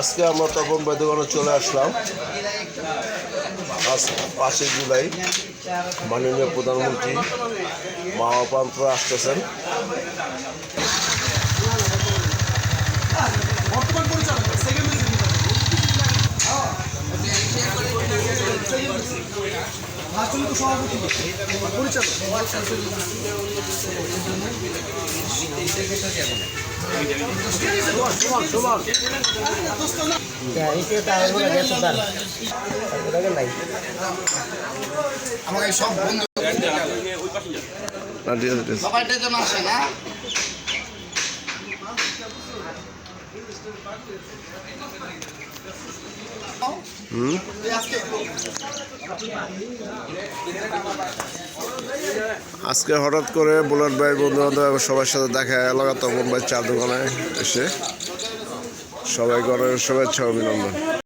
আজকে আমরা তপন ভাই দোকানে চলে আসলাম। আজ পাঁচই জুলাই, মাননীয় প্রধানমন্ত্রী মহাপান্ত্র আসতেছেন। পরিচালক। আমাকে সব বন্ধু না, ঠিক আছে, ঠিক আছে। সবাইটা যেন আসে না হুম আজকে হঠাৎ করে বুলেট ভাইয়ের বন্ধু বান্ধব সবার সাথে দেখা লাগাতো বোম্বাই চা দোকানে এসে সবাই ঘরের শুভেচ্ছা, অভিনন্দন।